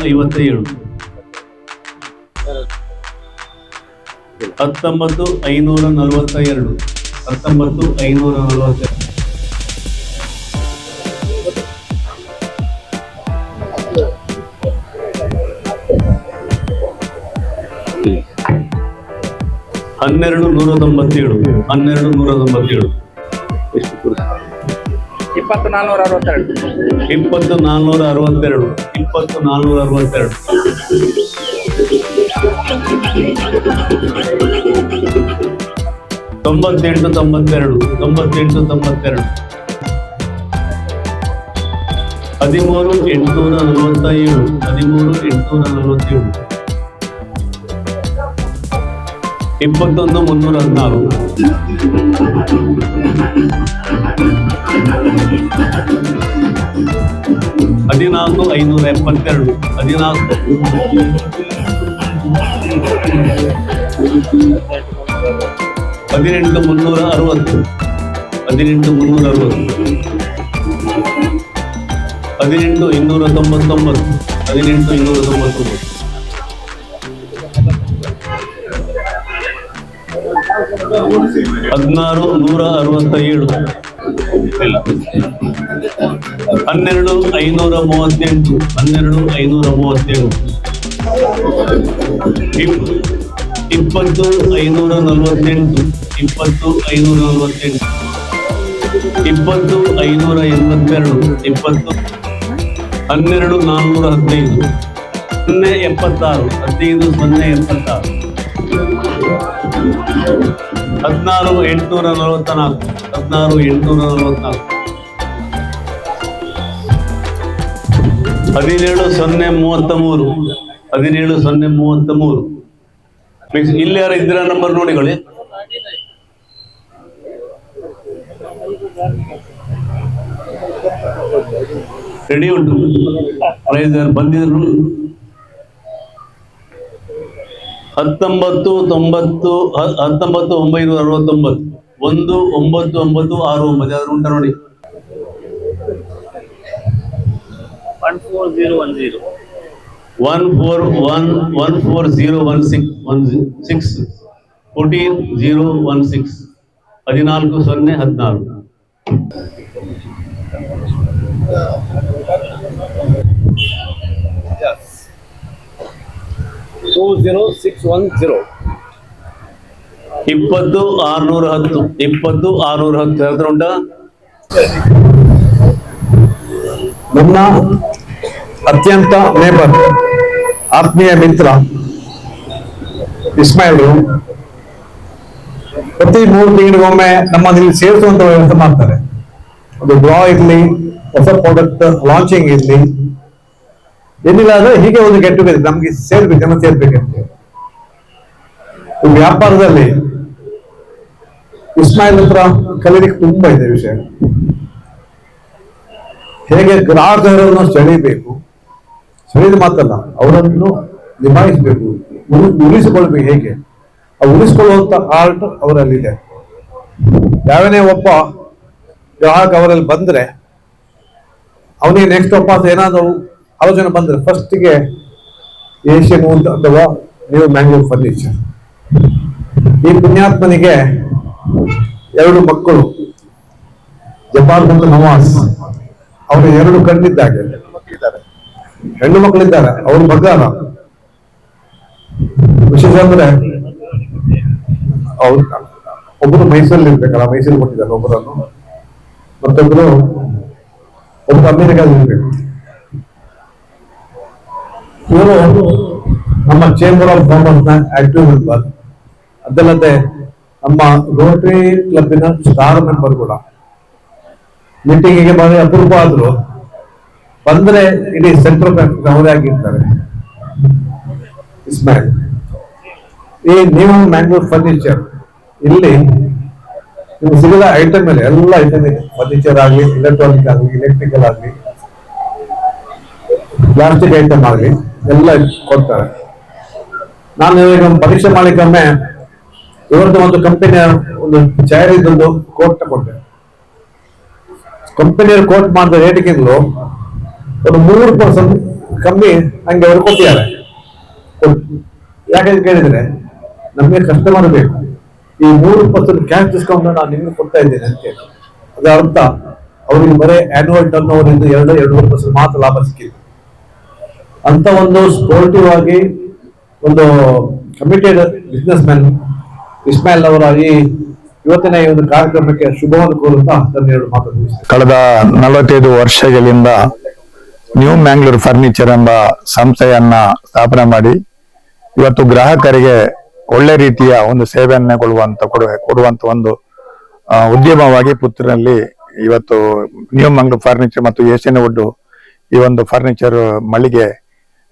ಐನೂರ ಐವತ್ತ ಏಳು ಹತ್ತೊಂಬತ್ತು ಐನೂರ ನಲವತ್ತ ಎರಡು ಹತ್ತೊಂಬತ್ತು ಐನೂರ ನಲವತ್ತ ಹನ್ನೆರಡು ನೂರ ತೊಂಬತ್ತೇಳು. ಹನ್ನೆರಡು ನೂರ ತೊಂಬತ್ತೇಳು. ಇಪ್ಪತ್ತು ನಾನ್ನೂರ ಅರವತ್ತೆರಡು ಇಪ್ಪತ್ತು ನಾನ್ನೂರ ಅರವತ್ತೆರಡು ಇಪ್ಪತ್ತು ನಾನ್ನೂರ ಅರವತ್ತೆರಡು ತೊಂಬತ್ತೆಂಟು ತೊಂಬತ್ತೆರಡು ತೊಂಬತ್ತೆಂಟು ತೊಂಬತ್ತೆರಡು ಹದಿಮೂರು ಎಂಟುನೂರ ನಲವತ್ತ ಏಳು ಹದಿಮೂರು ಎಂಟುನೂರ ನಲವತ್ತೇಳು ಇಪ್ಪತ್ತೊಂದು ಮುನ್ನೂರ ಹದಿನಾರು ಹದಿನಾಲ್ಕು ಐನೂರ ಎಪ್ಪತ್ತೆರಡು ಹದಿನಾಲ್ಕು ಹದಿನೆಂಟು ಮುನ್ನೂರ ಅರವತ್ತು ಹದಿನೆಂಟು ಮುನ್ನೂರ ಅರವತ್ತು ಹದಿನೆಂಟು ಇನ್ನೂರ ತೊಂಬತ್ತೊಂಬತ್ತು ಹದಿನೆಂಟು ಇನ್ನೂರ ತೊಂಬತ್ತೊಂಬತ್ತು ಹದಿನಾರು ನೂರ ಅರವತ್ತ ಏಳು ಇಲ್ಲ. ಹನ್ನೆರಡು ಐನೂರ ಮೂವತ್ತೆಂಟು. ಹನ್ನೆರಡು ಐನೂರ ಮೂವತ್ತೇಳು. ಇಪ್ಪತ್ತು ಐನೂರ ನಲವತ್ತೆಂಟು. ಇಪ್ಪತ್ತು ಐನೂರ ನಲವತ್ತೆಂಟು. ಇಪ್ಪತ್ತು ಐನೂರ ಎಂಬತ್ತೆರಡು. ಇಪ್ಪತ್ತು, ಹನ್ನೆರಡು ನಾನ್ನೂರ ಹದಿನೈದು. ಸೊನ್ನೆ ಎಪ್ಪತ್ತಾರು. ಹದಿನೈದು ಸೊನ್ನೆ ಎಪ್ಪತ್ತಾರು. ಹದಿನಾರು ಎಂಟುನೂರ ನಲವತ್ತ ನಾಲ್ಕು ಹದಿನಾರು ಎಂಟುನೂರ ನಲವತ್ನಾಲ್ಕು ಹದಿನೇಳು ಸೊನ್ನೆ ಮೂವತ್ತ ಮೂರು. ಹದಿನೇಳು ಸೊನ್ನೆ ಮೂವತ್ತ ಮೂರು. ಇಲ್ಲಿ ಯಾರು ಇದ್ದೀರಾ ನಂಬರ್ ನೋಡಿಕೊಳ್ಳಿ ರೆಡಿ ಉಂಟು. ಬಂದಿದ್ರು. ಹತ್ತೊಂಬತ್ತು ತೊಂಬತ್ತು ಹತ್ತೊಂಬತ್ತು ಒಂಬೈನೂರ ಅರವತ್ತೊಂಬತ್ತು. ಒಂದು ಒಂಬತ್ತು ಒಂಬತ್ತು ಆರು ಒಂಬತ್ತು. ಯಾವ್ದು ಉಂಟ ನೋಡಿ. One four zero one zero one four one one four zero one six one six fourteen zero one six ಹದಿನಾಲ್ಕು ಸೊನ್ನೆ ಹದಿನಾರು. Two zero six one zero ಇಪ್ಪತ್ತು ಆರ್ನೂರ ಹತ್ತು ಇಪ್ಪತ್ತು ಆರ್ನೂರ ಹತ್ತು ಯಾವ್ದ್ರ ಉಂಟ? ನನ್ನ ಅತ್ಯಂತ ನೇಬರ್ ಆತ್ಮೀಯ ಮಿತ್ರ ಇಸ್ಮಾಯಿಲ್ ಪ್ರತಿ ಮೂರು ತಿಂಗಳಿಗೊಮ್ಮೆ ನಮ್ಮಲ್ಲಿ ಸೇರಿಸುವಂತ ವ್ಯವಸ್ಥೆ ಮಾಡ್ತಾರೆ. ಅದು ಡ್ರಾ ಇರ್ಲಿ ಹೊಸ ಪ್ರಾಡಕ್ಟ್ ಲಾಂಚಿಂಗ್ ಇರ್ಲಿ ಏನಿಲ್ಲ ಅಂದ್ರೆ ಹೀಗೆ ಒಂದು ಗೆಟ್ ಟುಗೆದರ್ ನಮ್ಗೆ ಸೇರ್ಬೇಕು, ಜನ ಸೇರ್ಬೇಕಂತ ವ್ಯಾಪಾರದಲ್ಲಿ ಇಸ್ಮಾಯಿಲ್ ಹತ್ರ ಕಲಿಲಿಕ್ಕೆ ತುಂಬಾ ಇದೆ ವಿಷಯ. ಹೇಗೆ ಗ್ರಾಹಕರನ್ನು ಸೆಳೆಯಬೇಕು ಸೆಳೆದು ಮಾತಲ್ಲ ಅವರನ್ನು ನಿಭಾಯಿಸಬೇಕು ಉಳಿ- ಉಳಿಸಿಕೊಳ್ಬೇಕು ಹೇಗೆ? ಆ ಉಳಿಸಿಕೊಳ್ಳುವಂತ ಆರ್ಟ್ ಅವರಲ್ಲಿದೆ. ಯಾವನೇ ಒಬ್ಬ ಗ್ರಾಹಕ ಅವರಲ್ಲಿ ಬಂದ್ರೆ, ಅವನಿಗೆ ನೆಕ್ಸ್ಟ್ ಒಪ್ಪ ಏನಾದರೂ ಆಲೋಚನೆ ಬಂದರೆ ಫಸ್ಟಿಗೆ ಏಷ್ಯನ್ ವುಡ್ ಅಥವಾ ನ್ಯೂ ಮ್ಯಾಂಗ್ಳೂರ್ ಫರ್ನಿಚರ್ ಈ ಪುಣ್ಯಾತ್ಮನಿಗೆ ಎರಡು ಮಕ್ಕಳು, ಜಪಾನ್ ಮತ್ತು ನವಾಸ್. ಅವರ ಎರಡು ಕಣ್ಣಿದ್ದಾಗೆ ಹೆಣ್ಣು ಮಕ್ಕಳಿದ್ದಾರೆ, ಅವ್ರ ಬಗಾರ ವಿಶೇಷ ಅಂದ್ರೆ ಅವ್ರು ಒಬ್ಬರು ಮೈಸೂರಲ್ಲಿ ಇರ್ಬೇಕಲ್ಲ, ಮೈಸೂರು ಕೊಟ್ಟಿದ್ದಾರೆ ಒಬ್ಬರನ್ನು. ಮತ್ತೊಬ್ಬರು ಒಬ್ಬರು ಅಮೆರಿಕಾದಲ್ಲಿ ಇರ್ಬೇಕು. ಇವರು ನಮ್ಮ ಚೇಂಬರ್ ಆಫ್ ಕಾಮರ್ಸ್ನ ಆಕ್ಟಿವ್ ಮೆಂಬರ್ ಅದಲ್ಲದೆ ನಮ್ಮ ರೋಟರಿ ಕ್ಲಬ್ಬಿನ ಸ್ಟಾರ್ ಮೆಂಬರ್ ಕೂಡ. ಮೀಟಿಂಗಿಗೆ ಬಹಳ ಅಪರೂಪ ಆದ್ರು. ಬಂದ್ರೆ ಇಡೀ ಸೆಂಟ್ರಲ್ ಬ್ಯಾಂಕ್ ಅವರೇ ಆಗಿರ್ತಾರೆ. ಇಸ್ಮಾಯಿಲ್ ಈ ನ್ಯೂ ಮ್ಯಾಂಗ್ಳೂರ್ ಫರ್ನಿಚರ್ ಇಲ್ಲಿ ನಿಮ್ಗೆ ಸಿಗದ ಐಟಮ್ ಮೇಲೆ ಎಲ್ಲ ಐಟಮ್ ಇದೆ. ಫರ್ನಿಚರ್ ಆಗಲಿ ಎಲೆಕ್ಟ್ರಾನಿಕ್ ಆಗಲಿ ಎಲೆಕ್ಟ್ರಿಕಲ್ ಆಗಲಿ ಪ್ಲಾಸ್ಟಿಕ್ ಐಟಮ್ ಆಗಲಿ. ಎಲ್ಲ ಕೊಡ್ತಾರೆ. ನಾನು ಈಗ ಪರೀಕ್ಷೆ ಮಾಡಲಿಕ್ಕೊಮ್ಮೆ ಇವರದ್ದು ಒಂದು ಕಂಪನಿಯ ಒಂದು ಚೇರ್ ಇದ್ದೊಂದು ಕೋಟ್ ತಗೊಂಡೆ ಕಂಪನಿಯವ್ರು ಕೋಟ್ ಮಾಡಿದ ರೇಟ್ಗಿಂತಲೂ ಒಂದು ಮೂರು ಪರ್ಸೆಂಟ್ ಕಮ್ಮಿ ಹಂಗೆ ಅವರು ಕೊಟ್ಟಿದ್ದಾರೆ. ಯಾಕೆ ಯಾಕಂತ ಕೇಳಿದ್ರೆ ನಮಗೆ ಕಸ್ಟಮರ್ ಬೇಕು. ಈ ಮೂರು ಪರ್ಸೆಂಟ್ ಕ್ಯಾಶ್ ಡಿಸ್ಕೌಂಟ್ ನಾನು ನಿಮ್ಗೆ ಕೊಡ್ತಾ ಇದ್ದೇನೆ ಅಂತ ಹೇಳಿ. ಅದರ ಅರ್ಥ ಅವರಿಗೆ ಬರೀ ಆನ್ಯುವಲ್ ಟರ್ನ್ ಓವರ್ ಇಂದ ಎರಡು, ಎರಡೂವರೆ ಪರ್ಸೆಂಟ್ ಮಾತ್ರ ಲಾಭ ಸಿಕ್ಕಿದೆ ಅಂತ ಒಂದು ಸ್ಪೋರ್ಟಿವ್ ಆಗಿ ಒಂದು ಕಮಿಟೆಡ್ ಬಿಸ್ನೆಸ್ ಮ್ಯಾನ್ ಇಸ್ಮಾಯಿಲ್ ಅವರ ಈ ಇವತ್ತಿನ ಈ ಒಂದು ಕಾರ್ಯಕ್ರಮಕ್ಕೆ ಶುಭವನ್ನು ಕೋರುತ್ತಾ ಎರಡು ಕಳೆದ ನಲವತ್ತೈದು ವರ್ಷಗಳಿಂದ ನ್ಯೂ ಮ್ಯಾಂಗ್ಳೂರ್ ಫರ್ನಿಚರ್ ಎಂಬ ಸಂಸ್ಥೆಯನ್ನ ಸ್ಥಾಪನೆ ಮಾಡಿ ಇವತ್ತು ಗ್ರಾಹಕರಿಗೆ ಒಳ್ಳೆ ರೀತಿಯ ಒಂದು ಸೇವೆಯನ್ನ ಕೊಡುವಂತ ಕೊಡುವ ಕೊಡುವಂತ ಒಂದು ಉದ್ಯಮವಾಗಿ ಪುತ್ತೂರಿನಲ್ಲಿ ಇವತ್ತು ನ್ಯೂ ಮಂಗ್ಳೂರ್ ಫರ್ನಿಚರ್ ಮತ್ತು ಏಷ್ಯನ್ ವುಡ್ ಈ ಒಂದು ಫರ್ನಿಚರ್ ಮಳಿಗೆ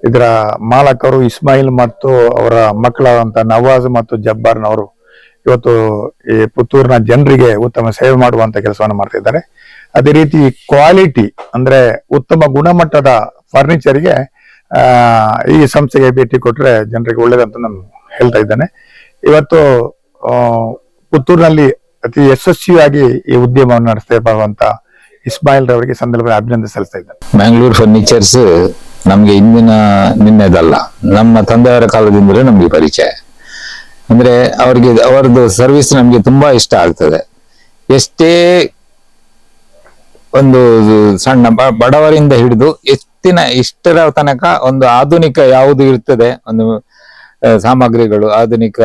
ಇದರ ಮಾಲಕರು ಇಸ್ಮಾಯಿಲ್ ಮತ್ತು ಅವರ ಮಕ್ಕಳಾದಂತ ನವಾಜ್ ಮತ್ತು ಜಬ್ಬಾರ್ನವರು ಇವತ್ತು ಈ ಪುತ್ತೂರಿನ ಜನರಿಗೆ ಉತ್ತಮ ಸೇವೆ ಮಾಡುವಂತ ಕೆಲಸವನ್ನು ಮಾಡ್ತಿದ್ದಾರೆ. ಅದೇ ರೀತಿ ಕ್ವಾಲಿಟಿ ಅಂದ್ರೆ ಉತ್ತಮ ಗುಣಮಟ್ಟದ ಫರ್ನಿಚರ್ಗೆ ಈ ಸಂಸ್ಥೆಗೆ ಭೇಟಿ ಕೊಟ್ರೆ ಜನರಿಗೆ ಒಳ್ಳೇದಂತ ನಾನು ಹೇಳ್ತಾ ಇದ್ದೇನೆ. ಇವತ್ತು ಪುತ್ತೂರಿನಲ್ಲಿ ಅತಿ ಯಶಸ್ವಿಯಾಗಿ ಈ ಉದ್ಯಮವನ್ನು ನಡೆಸ್ತಾ ಇರುವಂತ ಇಸ್ಮಾಯಿಲ್ ರವರಿಗೆ ಸಂದರ್ಭದಲ್ಲಿ ಅಭಿನಂದನೆ ಸಲ್ಲಿಸ್ತಾ ಇದ್ದೇನೆ. ಮ್ಯಾಂಗ್ಳೂರ್ ಫರ್ನಿಚರ್ಸ್ ನಮ್ಗೆ ಇಂದಿನ ನಿನ್ನೆದಲ್ಲ. ನಮ್ಮ ತಂದೆಯವರ ಕಾಲದಿಂದಲೇ ನಮ್ಗೆ ಪರಿಚಯ. ಅಂದ್ರೆ ಅವ್ರಿಗೆ ಅವರದ್ದು ಸರ್ವಿಸ್ ನಮ್ಗೆ ತುಂಬಾ ಇಷ್ಟ ಆಗ್ತದೆ. ಎಷ್ಟೇ ಒಂದು ಸಣ್ಣ ಬಡವರಿಂದ ಹಿಡಿದು ಎಷ್ಟಿನ ಇಷ್ಟರ ತನಕ ಒಂದು ಆಧುನಿಕ ಯಾವುದು ಇರ್ತದೆ, ಒಂದು ಸಾಮಗ್ರಿಗಳು, ಆಧುನಿಕ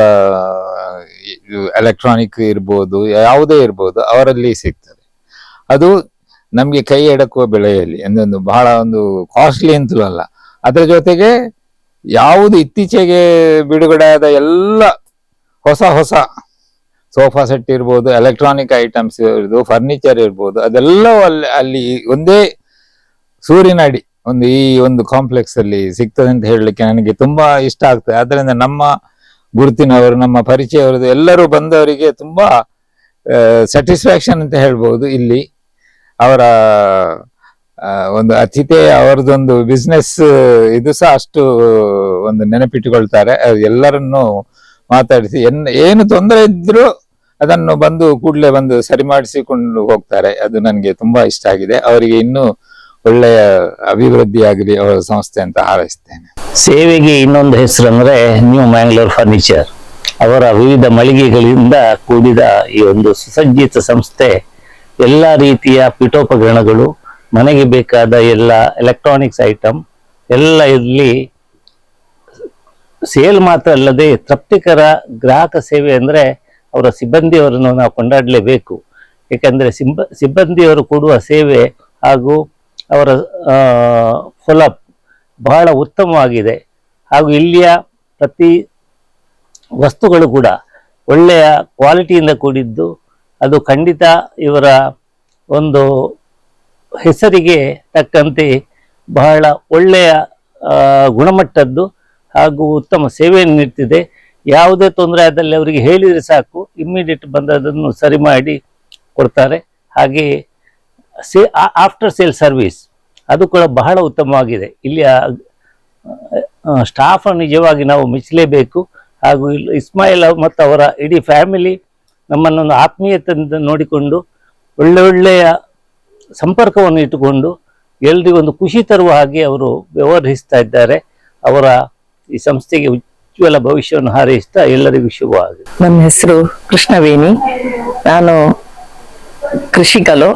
ಎಲೆಕ್ಟ್ರಾನಿಕ್ ಇರ್ಬೋದು, ಯಾವುದೇ ಇರ್ಬೋದು, ಅವರಲ್ಲಿ ಸಿಗ್ತದೆ. ಅದು ನಮ್ಗೆ ಕೈ ಎಡಕುವ ಬೆಳೆಯಲ್ಲಿ ಅಂದೊಂದು ಬಹಳ ಒಂದು ಕಾಸ್ಟ್ಲಿ ಅಂತಲೂ ಅಲ್ಲ. ಅದರ ಜೊತೆಗೆ ಯಾವುದು ಇತ್ತೀಚೆಗೆ ಬಿಡುಗಡೆ ಆದ ಎಲ್ಲ ಹೊಸ ಹೊಸ ಸೋಫಾ ಸೆಟ್ ಇರ್ಬೋದು ಎಲೆಕ್ಟ್ರಾನಿಕ್ ಐಟಮ್ಸ್ ಇರ್ಬೋದು ಫರ್ನಿಚರ್ ಇರ್ಬೋದು, ಅದೆಲ್ಲವೂ ಅಲ್ಲಿ ಅಲ್ಲಿ ಒಂದೇ ಸೂರಿನಡಿ ಒಂದು ಈ ಒಂದು ಕಾಂಪ್ಲೆಕ್ಸ್ ಅಲ್ಲಿ ಸಿಗ್ತದೆ ಅಂತ ಹೇಳಲಿಕ್ಕೆ ನನಗೆ ತುಂಬಾ ಇಷ್ಟ ಆಗ್ತದೆ. ಅದರಿಂದ ನಮ್ಮ ಗುರುತಿನವರು, ನಮ್ಮ ಪರಿಚಯವರು ಎಲ್ಲರೂ ಬಂದವರಿಗೆ ತುಂಬಾ ಸ್ಯಾಟಿಸ್ಫ್ಯಾಕ್ಷನ್ ಅಂತ ಹೇಳ್ಬೋದು ಇಲ್ಲಿ. ಅವರ ಒಂದು ಅತಿಥಿ, ಅವರದೊಂದು ಬಿಸ್ನೆಸ್ ಇದು ಸಹ ಅಷ್ಟು, ಒಂದು ನೆನಪಿಟ್ಟುಕೊಳ್ತಾರೆ. ಎಲ್ಲರನ್ನು ಮಾತಾಡಿಸಿ, ಎನ್, ಏನು ತೊಂದರೆ ಇದ್ರೂ ಅದನ್ನು ಬಂದು ಕೂಡಲೇ ಬಂದು ಸರಿ ಮಾಡಿಸಿಕೊಂಡು ಹೋಗ್ತಾರೆ. ಅದು ನನಗೆ ತುಂಬಾ ಇಷ್ಟ ಆಗಿದೆ. ಅವರಿಗೆ ಇನ್ನೂ ಒಳ್ಳೆಯ ಅಭಿವೃದ್ಧಿ ಆಗಲಿ, ಅವರ ಸಂಸ್ಥೆ ಅಂತ ಹಾರೈಸ್ತೇನೆ. ಸೇವೆಗೆ ಇನ್ನೊಂದು ಹೆಸರು ಅಂದ್ರೆ ನ್ಯೂ ಮ್ಯಾಂಗ್ಳೂರ್ ಫರ್ನಿಚರ್ ಅವರ ವಿವಿಧ ಮಳಿಗೆಗಳಿಂದ ಕೂಡಿದ ಈ ಒಂದು ಸುಸಜ್ಜಿತ ಸಂಸ್ಥೆ ಎಲ್ಲ ರೀತಿಯ ಪೀಠೋಪಕರಣಗಳು, ಮನೆಗೆ ಬೇಕಾದ ಎಲ್ಲ ಎಲೆಕ್ಟ್ರಾನಿಕ್ಸ್ ಐಟಮ್ ಎಲ್ಲ ಇಲ್ಲಿ ಸೇಲ್ ಮಾತ್ರ ಅಲ್ಲದೆ ತೃಪ್ತಿಕರ ಗ್ರಾಹಕ ಸೇವೆ ಅಂದರೆ ಅವರ ಸಿಬ್ಬಂದಿಯವರನ್ನು ನಾವು ಕೊಂಡಾಡಲೇಬೇಕು. ಏಕೆಂದರೆ ಸಿಬ್ಬ, ಸಿಬ್ಬಂದಿಯವರು ಕೊಡುವ ಸೇವೆ ಹಾಗೂ ಅವರ ಫಲಪ್ ಬಹಳ ಉತ್ತಮವಾಗಿದೆ. ಹಾಗೂ ಇಲ್ಲಿಯ ಪ್ರತಿ ವಸ್ತುಗಳು ಕೂಡ ಒಳ್ಳೆಯ ಕ್ವಾಲಿಟಿಯಿಂದ ಕೂಡಿದ್ದು ಅದು ಖಂಡಿತ ಇವರ ಒಂದು ಹೆಸರಿಗೆ ತಕ್ಕಂತೆ ಬಹಳ ಒಳ್ಳೆಯ ಗುಣಮಟ್ಟದ್ದು ಹಾಗೂ ಉತ್ತಮ ಸೇವೆಯನ್ನು ನೀಡ್ತಿದೆ. ಯಾವುದೇ ತೊಂದರೆ ಆದಲ್ಲಿ ಅವರಿಗೆ ಹೇಳಿದರೆ ಸಾಕು ಇಮ್ಮಿಡಿಯೇಟ್ ಬಂದದನ್ನು ಸರಿ ಮಾಡಿ ಕೊಡ್ತಾರೆ. ಹಾಗೆಯೇ ಆಫ್ಟರ್ ಸೇಲ್ ಸರ್ವಿಸ್ ಅದು ಕೂಡ ಬಹಳ ಉತ್ತಮವಾಗಿದೆ. ಇಲ್ಲಿಯ ಸ್ಟಾಫ್ ನಿಜವಾಗಿ ನಾವು ಮೆಚ್ಚಲೇಬೇಕು. ಹಾಗೂ ಇಸ್ಮಾಯಿಲ್ ಮತ್ತು ಅವರ ಇಡೀ ಫ್ಯಾಮಿಲಿ ನಮ್ಮನ್ನೊಂದು ಆತ್ಮೀಯತೆಯಿಂದ ನೋಡಿಕೊಂಡು ಒಳ್ಳೆ ಒಳ್ಳೆಯ ಸಂಪರ್ಕವನ್ನು ಇಟ್ಟುಕೊಂಡು ಎಲ್ರಿಗೂ ಒಂದು ಖುಷಿ ತರುವ ಹಾಗೆ ಅವರು ವ್ಯವಹರಿಸ್ತಾ ಇದ್ದಾರೆ. ಅವರ ಈ ಸಂಸ್ಥೆಗೆ ಉಜ್ವಲ ಭವಿಷ್ಯವನ್ನು ಹಾರೈಸ್ತಾ ಎಲ್ಲರಿಗೂ ಶುಭವಾಗಲಿ. ನನ್ನ ಹೆಸರು ಕೃಷ್ಣವೇಣಿ. ನಾನು ಕೃಷಿಕಲು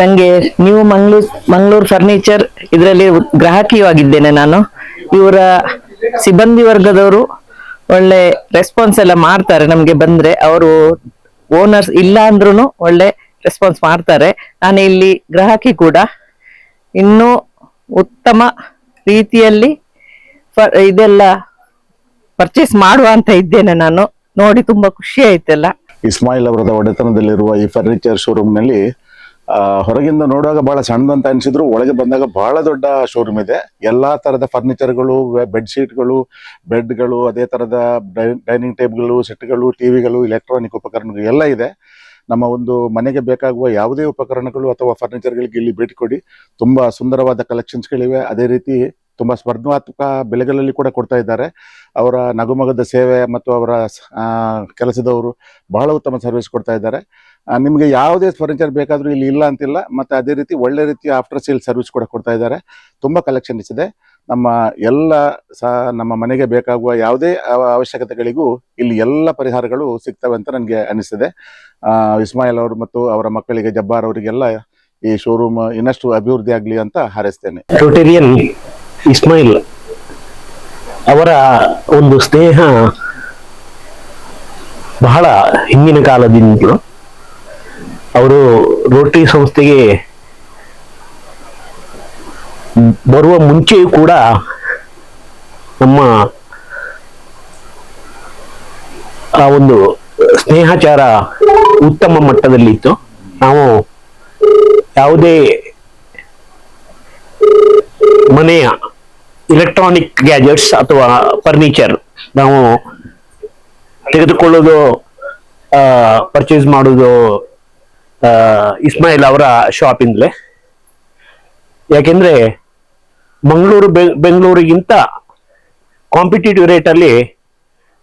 ನನಗೆ ನೀವು ಮಂಗ್ಳೂರ್, ಮಂಗಳೂರು ಫರ್ನಿಚರ್ ಇದರಲ್ಲಿ ಗ್ರಾಹಕಿಯೂ ಆಗಿದ್ದೇನೆ ನಾನು. ಇವರ ಸಿಬ್ಬಂದಿ ವರ್ಗದವರು ಒಳ್ಳೆ ರೆಸ್ಪಾನ್ಸ್ ಎಲ್ಲ ಮಾಡ್ತಾರೆ ನಮಗೆ ಬಂದ್ರೆ. ಅವರು ಓನರ್ಸ್ ಇಲ್ಲ ಅಂದ್ರೂ ಒಳ್ಳೆ ರೆಸ್ಪಾನ್ಸ್ ಮಾಡ್ತಾರೆ. ನಾನು ಇಲ್ಲಿ ಗ್ರಾಹಕಿ ಕೂಡ. ಇನ್ನೂ ಉತ್ತಮ ರೀತಿಯಲ್ಲಿ ಇದೆಲ್ಲ ಪರ್ಚೇಸ್ ಮಾಡುವ ಅಂತ ಇದ್ದೇನೆ ನಾನು. ನೋಡಿ ತುಂಬಾ ಖುಷಿ ಆಯ್ತಲ್ಲ. ಇಸ್ಮಾಯಿಲ್ ಅವರದ ಒಡೆತನದಲ್ಲಿರುವ ಈ ಫರ್ನಿಚರ್ ಶೋರೂಮ್ನಲ್ಲಿ ಆ, ಹೊರಗಿಂದ ನೋಡುವಾಗ ಬಹಳ ಸಣ್ಣದಂತ ಅನಿಸಿದ್ರು, ಒಳಗೆ ಬಂದಾಗ ಬಹಳ ದೊಡ್ಡ ಶೋರೂಮ್ ಇದೆ. ಎಲ್ಲಾ ತರದ ಫರ್ನಿಚರ್ಗಳು ಬೆಡ್ಶೀಟ್ಗಳು ಬೆಡ್ಗಳು ಅದೇ ತರದ ಡೈನಿಂಗ್ ಟೇಬಲ್ಗಳು ಸೆಟ್ಗಳು ಟಿವಿಗಳು ಎಲೆಕ್ಟ್ರಾನಿಕ್ ಉಪಕರಣಗಳು ಎಲ್ಲ ಇದೆ. ನಮ್ಮ ಒಂದು ಮನೆಗೆ ಬೇಕಾಗುವ ಯಾವುದೇ ಉಪಕರಣಗಳು ಅಥವಾ ಫರ್ನಿಚರ್ಗಳಿಗೆ ಇಲ್ಲಿ ಭೇಟಿ ಕೊಡಿ. ತುಂಬಾ ಸುಂದರವಾದ ಕಲೆಕ್ಷನ್ಸ್ಗಳಿವೆ ಅದೇ ರೀತಿ ತುಂಬಾ ಸ್ಪರ್ಧಾತ್ಮಕ ಬೆಲೆಗಳಲ್ಲಿ ಕೂಡ ಕೊಡ್ತಾ ಇದ್ದಾರೆ. ಅವರ ನಗುಮಗದ ಸೇವೆ ಮತ್ತು ಅವರ ಕೆಲಸದವರು ಬಹಳ ಉತ್ತಮ ಸರ್ವಿಸ್ ಕೊಡ್ತಾ ಇದ್ದಾರೆ. ನಿಮಗೆ ಯಾವುದೇ ಫರ್ನಿಚರ್ ಬೇಕಾದರೂ ಇಲ್ಲಿ ಇಲ್ಲ ಅಂತಿಲ್ಲ, ಮತ್ತೆ ಅದೇ ರೀತಿ ಒಳ್ಳೆ ರೀತಿ ಆಫ್ಟರ್ ಸೇಲ್ ಸರ್ವಿಸ್ ಕೂಡ ಕೊಡ್ತಾ ಇದ್ದಾರೆ. ತುಂಬ ಕಲೆಕ್ಷನ್ಸ್ ಇದೆ. ನಮ್ಮ ಎಲ್ಲ ಸಹ ನಮ್ಮ ಮನೆಗೆ ಬೇಕಾಗುವ ಯಾವುದೇ ಅವ- ಅವಶ್ಯಕತೆಗಳಿಗೂ ಇಲ್ಲಿ ಎಲ್ಲ ಪರಿಹಾರಗಳು ಸಿಗ್ತವೆ ಅಂತ ನನಗೆ ಅನಿಸಿದೆ ಇಸ್ಮಾಯಿಲ್ ಅವರು ಮತ್ತು ಅವರ ಮಕ್ಕಳಿಗೆ ಜಬ್ಬಾರ್ ಅವರಿಗೆಲ್ಲ ಈ ಶೋರೂಮ್ ಇನ್ನಷ್ಟು ಅಭಿವೃದ್ಧಿ ಆಗಲಿ ಅಂತ ಹಾರೈಸ್ತೇನೆ. ರೋಟೇರಿಯನ್ ಇಸ್ಮಾಯಿಲ್ ಅವರ ಒಂದು ಸ್ನೇಹ ಬಹಳ ಹಿಂದಿನ ಕಾಲದಿಂದಲೂ. ಅವರು ರೋಟರಿ ಸಂಸ್ಥೆಗೆ ಬರುವ ಮುಂಚೆಯೂ ಕೂಡ ನಮ್ಮ ಆ ಒಂದು ಸ್ನೇಹಾಚಾರ ಉತ್ತಮ ಮಟ್ಟದಲ್ಲಿತ್ತು ನಾವು ಯಾವುದೇ ಮನೆಯ ಇಲೆಕ್ಟ್ರಾನಿಕ್ ಗ್ಯಾಜೆಟ್ಸ್ ಅಥವಾ ಫರ್ನಿಚರ್ ನಾವು ತೆಗೆದುಕೊಳ್ಳೋದು ಪರ್ಚೇಸ್ ಮಾಡೋದು ಇಸ್ಮಾಯಿಲ್ ಅವರ ಶಾಪಿಂದಲೇ. ಯಾಕೆಂದ್ರೆ ಮಂಗಳೂರು ಬೆಂಗಳೂರಿಗಿಂತ ಕಾಂಪಿಟೇಟಿವ್ ರೇಟಲ್ಲಿ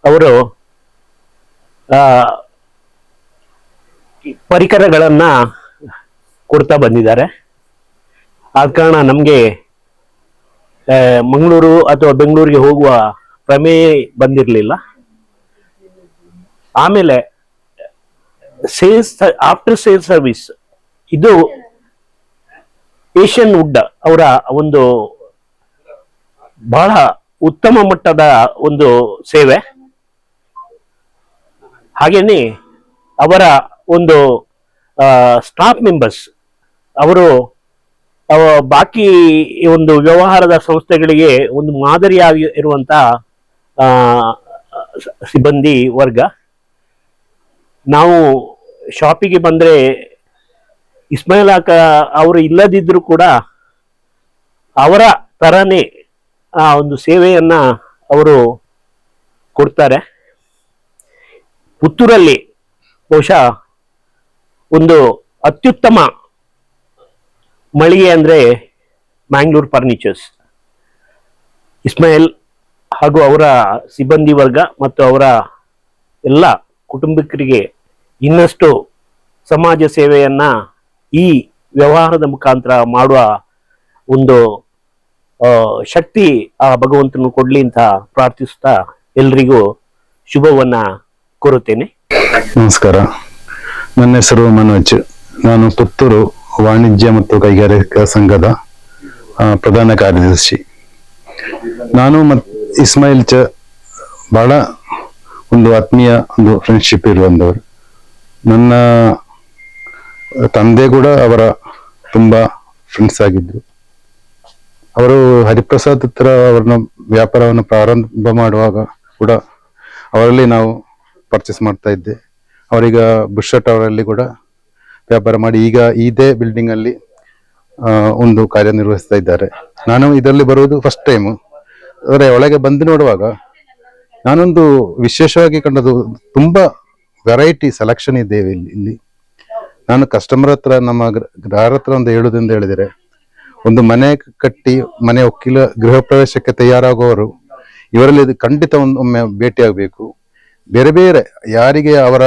ಅವರು ಪರಿಕರಗಳನ್ನ ಕೊಡ್ತಾ ಬಂದಿದ್ದಾರೆ. ಆದ ಕಾರಣ ನಮಗೆ ಮಂಗಳೂರು ಅಥವಾ ಬೆಂಗಳೂರಿಗೆ ಹೋಗುವ ಪ್ರಮೇಯ ಬಂದಿರಲಿಲ್ಲ. ಆಮೇಲೆ ಸೇಲ್ಸ್ ಆಫ್ಟರ್ ಸೇಲ್ ಸರ್ವಿಸ್ ಇದು ಏಷ್ಯನ್ ವುಡ್ ಅವರ ಒಂದು ಬಹಳ ಉತ್ತಮ ಮಟ್ಟದ ಒಂದು ಸೇವೆ. ಹಾಗೇನೆ ಅವರ ಒಂದು ಸ್ಟಾಫ್ ಮೆಂಬರ್ಸ್ ಅವರು ಅವ ಬಾಕಿ ಒಂದು ವ್ಯವಹಾರದ ಸಂಸ್ಥೆಗಳಿಗೆ ಒಂದು ಮಾದರಿಯಾಗಿ ಇರುವಂತಹ ಸಿಬ್ಬಂದಿ ವರ್ಗ. ನಾವು ಶಾಪಿಗೆ ಬಂದರೆ ಇಸ್ಮಾಯಿಲ್ ಆಕ ಅವರು ಇಲ್ಲದಿದ್ದರೂ ಕೂಡ ಅವರ ಥರನೇ ಆ ಒಂದು ಸೇವೆಯನ್ನು ಅವರು ಕೊಡ್ತಾರೆ. ಪುತ್ತೂರಲ್ಲಿ ಬಹುಶಃ ಒಂದು ಅತ್ಯುತ್ತಮ ಮಳಿಗೆ ಅಂದರೆ ಮ್ಯಾಂಗ್ಳೂರ್ ಫರ್ನಿಚರ್ಸ್. ಇಸ್ಮಾಯಿಲ್ ಹಾಗೂ ಅವರ ಸಿಬ್ಬಂದಿ ವರ್ಗ ಮತ್ತು ಅವರ ಎಲ್ಲ ಕುಟುಂಬಿಕರಿಗೆ ಇನ್ನಷ್ಟು ಸಮಾಜ ಸೇವೆಯನ್ನ ಈ ವ್ಯವಹಾರದ ಮುಖಾಂತರ ಮಾಡುವ ಒಂದು ಶಕ್ತಿ ಆ ಭಗವಂತನು ಕೊಡ್ಲಿ ಅಂತ ಪ್ರಾರ್ಥಿಸ್ತಾ ಎಲ್ರಿಗೂ ಶುಭವನ್ನ ಕೋರುತ್ತೇನೆ. ನಮಸ್ಕಾರ. ನನ್ನ ಹೆಸರು ಮನೋಜ್. ನಾನು ಪುತ್ತೂರು ವಾಣಿಜ್ಯ ಮತ್ತು ಕೈಗಾರಿಕಾ ಸಂಘದ ಪ್ರಧಾನ ಕಾರ್ಯದರ್ಶಿ. ನಾನು ಮತ್ತು ಇಸ್ಮಾಯಿಲ್ ಚ ಬಹಳ ಒಂದು ಆತ್ಮೀಯ, ಒಂದು ಫ್ರೆಂಡ್ಶಿಪ್ ಇರುವಂಥವ್ರು ನನ್ನ ತಂದೆ ಕೂಡ ಅವರ ತುಂಬ ಫ್ರೆಂಡ್ಸ್ ಆಗಿದ್ರು. ಅವರು ಹರಿಪ್ರಸಾದ್ ಹತ್ರ ಅವ್ರನ್ನ ವ್ಯಾಪಾರವನ್ನು ಪ್ರಾರಂಭ ಮಾಡುವಾಗ ಕೂಡ ಅವರಲ್ಲಿ ನಾವು ಪರ್ಚೇಸ್ ಮಾಡ್ತಾ ಇದ್ದೆ. ಅವರೀಗ ಬುಷಟ್ ಅವರಲ್ಲಿ ಕೂಡ ವ್ಯಾಪಾರ ಮಾಡಿ ಈಗ ಇದೇ ಬಿಲ್ಡಿಂಗ್ ಅಲ್ಲಿ ಒಂದು ಕಾರ್ಯನಿರ್ವಹಿಸ್ತಾ ಇದ್ದಾರೆ. ನಾನು ಇದರಲ್ಲಿ ಬರುವುದು ಫಸ್ಟ್ ಟೈಮು ಆದರೆ ಒಳಗೆ ಬಂದು ನೋಡುವಾಗ ನಾನೊಂದು ವಿಶೇಷವಾಗಿ ಕಂಡದ್ದು ತುಂಬಾ ವೆರೈಟಿ ಸೆಲೆಕ್ಷನ್ ಇದ್ದೇವೆ ಇಲ್ಲಿ ಇಲ್ಲಿ. ನಾನು ಕಸ್ಟಮರ್ ಹತ್ರ, ನಮ್ಮ ಗ್ರ- ಗ್ರಾಹಕರ ಹತ್ರ ಒಂದು ಹೇಳುವುದೆಂದು ಹೇಳಿದರೆ, ಒಂದು ಮನೆ ಕಟ್ಟಿ, ಮನೆ ಒಕ್ಕಿಲ ಗೃಹ ಪ್ರವೇಶಕ್ಕೆ ತಯಾರಾಗುವವರು, ಇವರಲ್ಲಿ ಖಂಡಿತ ಒಂದು ಭೇಟಿಯಾಗಬೇಕು. ಬೇರೆ ಬೇರೆ ಯಾರಿಗೆ ಅವರ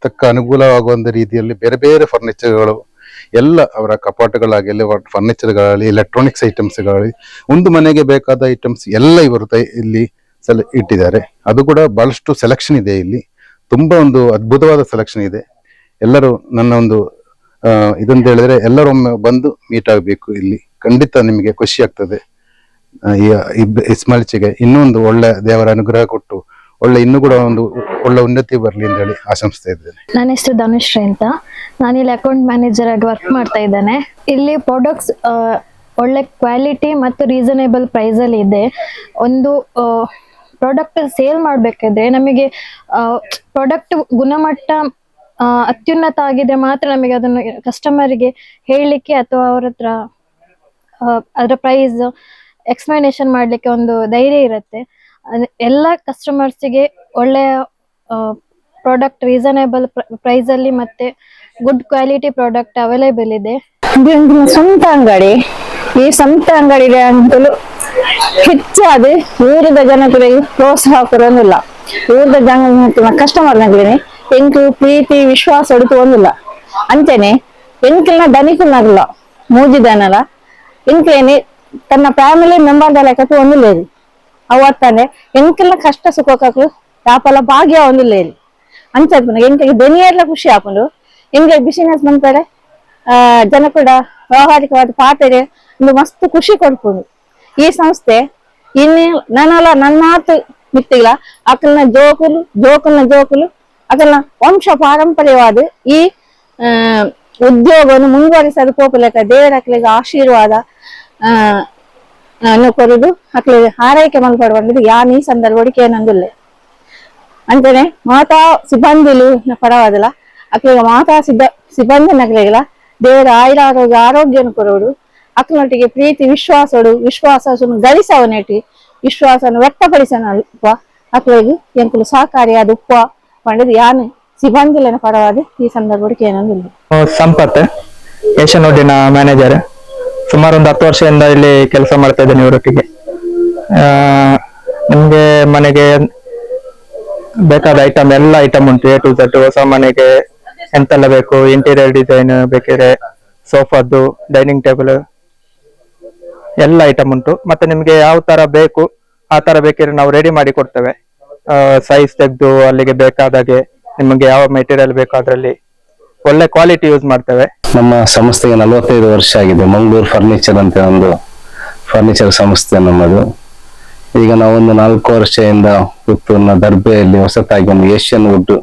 ತಕ್ಕ ಅನುಕೂಲವಾಗುವಂಥ ರೀತಿಯಲ್ಲಿ ಬೇರೆ ಬೇರೆ ಫರ್ನಿಚರ್ಗಳು ಎಲ್ಲ ಅವರ ಕಪಾಟುಗಳಾಗಲಿ ಫರ್ನಿಚರ್ಗಳಾಗಲಿ ಎಲೆಕ್ಟ್ರಾನಿಕ್ಸ್ ಐಟಮ್ಸ್ಗಳಾಗಲಿ ಒಂದು ಮನೆಗೆ ಬೇಕಾದ ಐಟಮ್ಸ್ ಎಲ್ಲ ಇವರು ಇಲ್ಲಿ ಸೆಲೆ ಇಟ್ಟಿದ್ದಾರೆ. ಅದು ಕೂಡ ಬಹಳಷ್ಟು ಸೆಲೆಕ್ಷನ್ ಇದೆ ಇಲ್ಲಿ. ತುಂಬಾ ಒಂದು ಅದ್ಭುತವಾದ ಸೆಲೆಕ್ಷನ್ ಇದೆ. ಎಲ್ಲರೂ ನನ್ನ ಒಂದು ಇದಂತ ಹೇಳಿದ್ರೆ ಎಲ್ಲರೊಮ್ಮೆ ಬಂದು ಮೀಟ್ ಆಗಬೇಕು ಇಲ್ಲಿ. ಖಂಡಿತ ನಿಮಗೆ ಖುಷಿ ಆಗ್ತದೆ. ಇಸ್ಮಾಲ್ಚಿಗೆ ಇನ್ನೂ ಒಂದು ಒಳ್ಳೆ ದೇವರ ಅನುಗ್ರಹ ಕೊಟ್ಟು ಒಳ್ಳೆ, ಇನ್ನೂ ಕೂಡ ಒಂದು ಒಳ್ಳೆ ಉನ್ನತಿ ಬರಲಿ ಅಂತ ಹೇಳಿ ಆಶಂಸ್ತಾ ಇದ್ದೇನೆ. ನನ್ನ ಹೆಸರು ಧನುಶ್ರೀ ಅಂತ. ಇಲ್ಲಿ ಅಕೌಂಟ್ ಮ್ಯಾನೇಜರ್ ಆಗಿ ವರ್ಕ್ ಮಾಡ್ತಾ ಇದ್ದೇನೆ. ಇಲ್ಲಿ ಪ್ರಾಡಕ್ಟ್ಸ್ ಒಳ್ಳೆ ಕ್ವಾಲಿಟಿ ಮತ್ತು ರೀಸನೇಬಲ್ ಪ್ರೈಸಲ್ಲಿ ಇದೆ. ಒಂದು ಪ್ರಾಡಕ್ಟ್ ಸೇಲ್ ಮಾಡಬೇಕಿದ್ರೆ ನಮಗೆ ಪ್ರಾಡಕ್ಟ್ ಗುಣಮಟ್ಟ ಅತ್ಯುನ್ನತ ಆಗಿದೆ ಮಾತ್ರ ನಮಗೆ ಅದನ್ನು ಕಸ್ಟಮರಿಗೆ ಹೇಳಲಿಕ್ಕೆ ಅಥವಾ ಅವ್ರ ಹತ್ರ ಅದರ ಪ್ರೈಸ್ ಎಕ್ಸ್ಪ್ಲನೇಷನ್ ಮಾಡಲಿಕ್ಕೆ ಒಂದು ಧೈರ್ಯ ಇರುತ್ತೆ. ಎಲ್ಲ ಕಸ್ಟಮರ್ಸಿಗೆ ಒಳ್ಳೆಯ ಪ್ರಾಡಕ್ಟ್ ರೀಸನೇಬಲ್ ಪ್ರೈಸಲ್ಲಿ ಮತ್ತೆ ಗುಡ್ ಕ್ವಾಲಿಟಿ ಪ್ರಾಡಕ್ಟ್ ಅವೈಲೇಬಲ್ ಇದೆ. ಸ್ವಂತ ಅಂಗಡಿ. ಈ ಸ್ವಂತ ಅಂಗಡಿಗೆ ಅಂತಲೂ ಹೆಚ್ಚಾದ ಊರದ ಜನಗಳಿಗೆ ಪ್ರೋತ್ಸಾಹ ಕೊಡೋದಿಲ್ಲ ಊರದ ಜನ ಕಸ್ಟಮರ್ ನಗಲಿನಿ ಎಂಕು ಪ್ರೀತಿ, ವಿಶ್ವಾಸ ಹೊಡಿತು ಒಂದಿಲ್ಲ ಅಂಚನೆ ಎಂಕಿಲ್ನ ಧನಿಕನಲ್ಲ ಮೂಜಿದನಲ್ಲ ಎಂಕ್ಲೇನಿ ತನ್ನ ಫ್ಯಾಮಿಲಿ ಮೆಂಬರ್ ಲೆಕ್ಕಕ್ಕೆ ಒಂದು ಲೇರಿ ಅವತ್ತಾನೆ ಎಂಕಲ್ನ ಕಷ್ಟ ಸುಖಕ್ಕೂ ಯಾಪಲ ಭಾಗ್ಯ ಒಂದು ಲೇರಿ ಅಂಚಪ್ಪ ಎಂಕಗೆ ದುನಿಯೆಲ್ಲ ಖುಷಿ ಆಪುಂಡು ಎಂಗೆ ಬಿಸಿನೆಸ್ ಮಂತಾರೆ ಜನ ಕೂಡ ವ್ಯಾವಹಾರಿಕವಾದ ಪಾತ್ರೆ ಒಂದು ಮಸ್ತ್ ಖುಷಿ ಕೊಡ್ಕೊಂಡು ಈ ಸಂಸ್ಥೆ ಇನ್ನು ನನ್ನಲ್ಲ ನನ್ನಾತು ಮಿತ್ತಿಗಳ ಅಕಲ್ನ ಜೋಕುಲು ಜೋಕಲ್ನ ಜೋಕುಲು ಅಕಲ್ನ ವಂಶ ಪಾರಂಪರ್ಯವಾದ ಈ ಆ, ಉದ್ಯೋಗವನ್ನು ಮುಂದುವರಿಸಲು ಪೋಪಲಕ ದೇವರ ಅಕ್ಲಿಗೆ ಆಶೀರ್ವಾದ ಆ ಅನ್ನು ಕೊರುದು ಅಕ್ಲಿಗೆ ಹಾರೈಕೆ ಮಲ್ಪಡುವಂಥದ್ದು ಯಾನ್ ಈ ಸಂದರ್ಭಕ್ಕೆ ಏನಂದಿಲ್ಲ ಅಂತಾನೆ ಮಾತಾ ಸಿಬ್ಬಂದಿಲು ಪರವಾದಲ್ಲ ಅಕ್ಲಿಗೆ ಮಾತಾ ಸಿದ್ಧ ಸಿಬ್ಬಂದಿ ನಗಲಿಗಳ ದೇವರ ಆಯುರ ಆರೋಗ್ಯ ಆರೋಗ್ಯವನ್ನು ಕೊರೋಡು ಅಕ್ಲೊಟ್ಟಿಗೆ ಪ್ರೀತಿ, ವಿಶ್ವಾಸಡು, ವಿಶ್ವಾಸವನ್ನು ಗಳಿಸವನೇಟಿ ವಿಶ್ವಾಸವನ್ನು ವ್ಯಕ್ತಪಡಿಸನಲ್ಪ ಅಕ್ಕಳಿಗೆ ಎಂಕುಲು ಸಹಕಾರಿಯಾದ ಉಪ್ಪ ಪಂಡದು ಯಾನೆ ಸಿಬ್ಬಂದಿಲನ ಪರವಾದ ಈ ಸಂದರ್ಭಕ್ಕೆ ಏನಂದಿಲ್ಲ ಸಂಪತ್ ಏಷ್ಯನ್ ಮ್ಯಾನೇಜರ್ ಸುಮಾರು ಒಂದು ಹತ್ತು ವರ್ಷದಿಂದ ಇಲ್ಲಿ ಕೆಲಸ ಮಾಡ್ತಾ ಇದ್ದೇನೆ ಇವರೊಟ್ಟಿಗೆ. ನಿಮ್ಗೆ ಮನೆಗೆ ಬೇಕಾದ ಐಟಮ್ ಎಲ್ಲ ಐಟಮ್ ಉಂಟು ಎ ಟು ಝಡ್ ಹೊಸ ಮನೆಗೆ ಎಂತೆಲ್ಲ ಬೇಕು ಇಂಟೀರಿಯರ್ ಡಿಸೈನ್ ಬೇಕಿದ್ರೆ ಸೋಫಾದ್ದು ಡೈನಿಂಗ್ ಟೇಬಲ್ ಎಲ್ಲ ಐಟಮ್ ಉಂಟು. ಮತ್ತೆ ನಿಮಗೆ ಯಾವ ತರ ಬೇಕು, ಆ ತರ ಬೇಕಿದ್ರೆ ನಾವು ರೆಡಿ ಮಾಡಿ ಕೊಡ್ತೇವೆ. ಸೈಜ್ ತೆಗೆದು, ಅಲ್ಲಿಗೆ ಬೇಕಾದಾಗೆ ನಿಮಗೆ ಯಾವ ಮೆಟೀರಿಯಲ್ ಬೇಕು ಅದರಲ್ಲಿ ಒಳ್ಳೆ ಕ್ವಾಲಿಟಿ ಯೂಸ್ ಮಾಡ್ತೇವೆ. ನಮ್ಮ ಸಂಸ್ಥೆಗೆ ನಲವತ್ತೈದು ವರ್ಷ ಆಗಿದೆ. ಮಂಗಳೂರು ಫರ್ನಿಚರ್ ಅಂತ ಒಂದು ಫರ್ನಿಚರ್ ಸಂಸ್ಥೆ ನಮ್ಮದು. ಈಗ ನಾವು ಒಂದು ನಾಲ್ಕು ವರ್ಷದಿಂದ ಪುತ್ತೂರಿನ ದರ್ಬೆಯಲ್ಲಿ ಹೊಸತಾಗಿ ಒಂದು ಏಷ್ಯನ್ ವುಡ್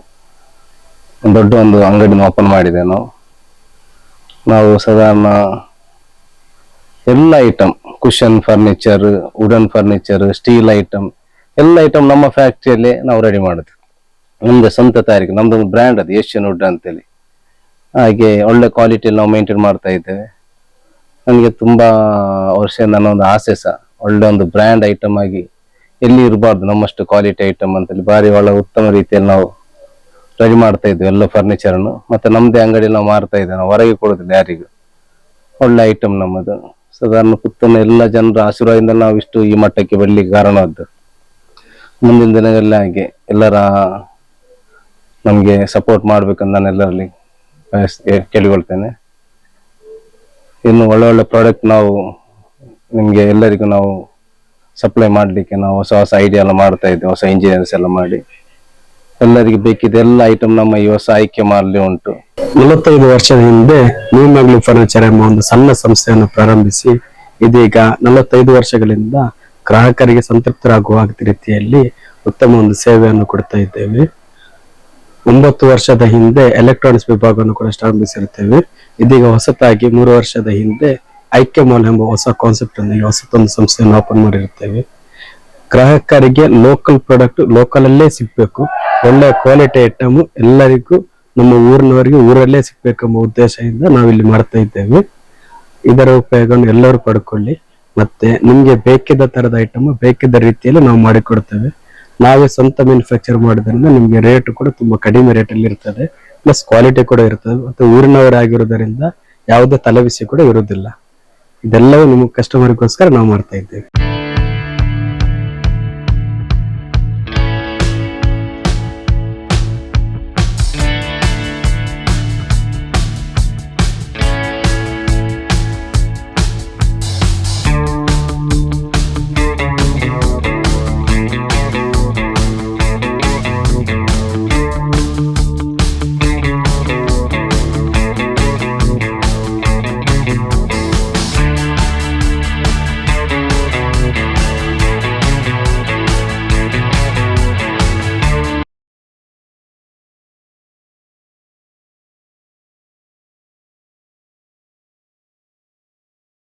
ದೊಡ್ಡ ಒಂದು ಅಂಗಡಿನ ಓಪನ್ ಮಾಡಿದೆ ನಾವು. ನಾವು ಸಾಧಾರಣ ಎಲ್ಲ item cushion furniture wooden furniture steel item ಎಲ್ಲ ಐಟಮ್ ನಮ್ಮ ಫ್ಯಾಕ್ಟ್ರಿಯಲ್ಲಿ ನಾವು ರೆಡಿ ಮಾಡುದು. ನಮ್ದು ಸ್ವಂತ ತಯಾರಿಕೆ ಒಂದು ಬ್ರ್ಯಾಂಡ್ ಅದು ಏಷ್ಯನ್ ವುಡ್ ಅಂತೇಳಿ. ಹಾಗೆ ಒಳ್ಳೆ ಕ್ವಾಲಿಟಿಯಲ್ಲಿ ನಾವು ಮೇಂಟೈನ್ ಮಾಡ್ತಾ ಇದ್ದೇವೆ. ನನಗೆ ತುಂಬ ವರ್ಷದಿಂದ ನನ್ನ ಒಂದು ಆಸೆ ಸಹ, ಒಳ್ಳೆ ಒಂದು ಬ್ರ್ಯಾಂಡ್ ಐಟಮ್ ಆಗಿ ಎಲ್ಲಿ ಇರಬಾರ್ದು ನಮ್ಮಷ್ಟು ಕ್ವಾಲಿಟಿ ಐಟಮ್ ಅಂತೇಳಿ, ಭಾರಿ ಒಳ್ಳೆ ಉತ್ತಮ ರೀತಿಯಲ್ಲಿ ನಾವು ರೆಡಿ ಮಾಡ್ತಾ ಇದ್ವಿ ಎಲ್ಲ ಫರ್ನಿಚರನ್ನು ಮತ್ತು ನಮ್ಮದೇ ಅಂಗಡಿಯಲ್ಲಿ ನಾವು ಮಾರ್ತಾ ಇದ್ದೇವೆ, ನಾವು ಹೊರಗೆ ಕೊಡೋದಿಲ್ಲ ಯಾರಿಗೂ. ಒಳ್ಳೆ ಐಟಮ್ ನಮ್ಮದು. ಸಾಧಾರಣ ಪುತ್ತನ ಎಲ್ಲ ಜನರ ಆಶೀರ್ವಾದದಿಂದ ನಾವು ಇಷ್ಟು ಈ ಮಟ್ಟಕ್ಕೆ ಬರಲಿಕ್ಕೆ ಕಾರಣವಾದ್ದು ಮುಂದಿನ ದಿನಗಳಲ್ಲಿ ಹಾಗೆ ಎಲ್ಲರ ನಮಗೆ ಸಪೋರ್ಟ್ ಮಾಡ್ಬೇಕಂತ ನಾನು ಎಲ್ಲರಲ್ಲಿ ಕೇಳಿಕೊಳ್ತೇನೆ. ಇನ್ನು ಒಳ್ಳೆ ಒಳ್ಳೆ ಪ್ರಾಡಕ್ಟ್ ನಾವು ನಿಮಗೆ ಎಲ್ಲರಿಗೂ ನಾವು ಸಪ್ಲೈ ಮಾಡಲಿಕ್ಕೆ ನಾವು ಹೊಸ ಹೊಸ ಐಡಿಯಾ ಎಲ್ಲ ಮಾಡ್ತಾ ಇದ್ದೇವೆ, ಹೊಸ ಇಂಜಿನಿಯರ್ಸ್ ಎಲ್ಲ ಮಾಡಿ. ಎಲ್ಲರಿಗೆ ಬೇಕಿದೆಲ್ಲ ಎಲ್ಲ ಐಟಮ್ ನಮ್ಮ ಯುವಸ ಆಯ್ಕೆ ಮಾಡಲಿ ಉಂಟು. ನಲವತ್ತೈದು ವರ್ಷದ ಹಿಂದೆ ನೀಮಗ್ಲು ಫರ್ನಿಚರ್ ಎಂಬ ಒಂದು ಸಣ್ಣ ಸಂಸ್ಥೆಯನ್ನು ಪ್ರಾರಂಭಿಸಿ, ಇದೀಗ ನಲವತ್ತೈದು ವರ್ಷಗಳಿಂದ ಗ್ರಾಹಕರಿಗೆ ಸಂತೃಪ್ತರಾಗುವ ರೀತಿಯಲ್ಲಿ ಉತ್ತಮ ಒಂದು ಸೇವೆಯನ್ನು ಕೊಡ್ತಾ ಇದ್ದೇವೆ. ಒಂಬತ್ತು ವರ್ಷದ ಹಿಂದೆ ಎಲೆಕ್ಟ್ರಾನಿಕ್ಸ್ ವಿಭಾಗವನ್ನು ಕೂಡ ಪ್ರಾರಂಭಿಸಿರುತ್ತೇವೆ. ಇದೀಗ ಹೊಸತಾಗಿ ಮೂರು ವರ್ಷದ ಹಿಂದೆ ಐಕ್ಯ ಮಾಲ್ ಎಂಬ ಹೊಸ ಕಾನ್ಸೆಪ್ಟ್ ಅನ್ನು ಹೊಸತೊಂದು ಸಂಸ್ಥೆಯನ್ನು ಓಪನ್ ಮಾಡಿರುತ್ತೇವೆ. ಗ್ರಾಹಕರಿಗೆ ಲೋಕಲ್ ಪ್ರಾಡಕ್ಟ್ ಲೋಕಲ್ ಅಲ್ಲೇ ಸಿಗ್ಬೇಕು. ಒಳ್ಳೆ ಕ್ವಾಲಿಟಿ ಐಟಮ್ ಎಲ್ಲರಿಗೂ ನಮ್ಮ ಊರಿನವರಿಗೆ ಊರಲ್ಲೇ ಸಿಗ್ಬೇಕೆಂಬ ಉದ್ದೇಶದಿಂದ ನಾವಿಲ್ಲಿ ಮಾಡ್ತಾ ಇದ್ದೇವೆ. ಇದರ ಉಪಯೋಗವನ್ನು ಎಲ್ಲರೂ ಪಡ್ಕೊಳ್ಳಿ. ಮತ್ತೆ ನಿಮ್ಗೆ ಬೇಕಿದ್ದ ತರದ ಐಟಮ್ ಬೇಕಿದ್ದ ರೀತಿಯಲ್ಲಿ ನಾವು ಮಾಡಿಕೊಡ್ತೇವೆ. ನಾವೇ ಸ್ವಂತ ಮ್ಯಾನುಫ್ಯಾಕ್ಚರ್ ಮಾಡೋದ್ರಿಂದ ನಿಮ್ಗೆ ರೇಟ್ ಕೂಡ ತುಂಬಾ ಕಡಿಮೆ ರೇಟ್ ಅಲ್ಲಿ ಇರ್ತದೆ. ಪ್ಲಸ್ ಕ್ವಾಲಿಟಿ ಕೂಡ ಇರ್ತದೆ. ಮತ್ತೆ ಊರಿನವರಾಗಿರುವುದರಿಂದ ಯಾವುದೇ ತಲೆಬಿಸಿ ಕೂಡ ಇರುವುದಿಲ್ಲ. ಇದೆಲ್ಲವೂ ನಿಮ್ಮ ಕಸ್ಟಮರ್ಗೋಸ್ಕರ ನಾವು ಮಾಡ್ತಾ ಇದ್ದೇವೆ.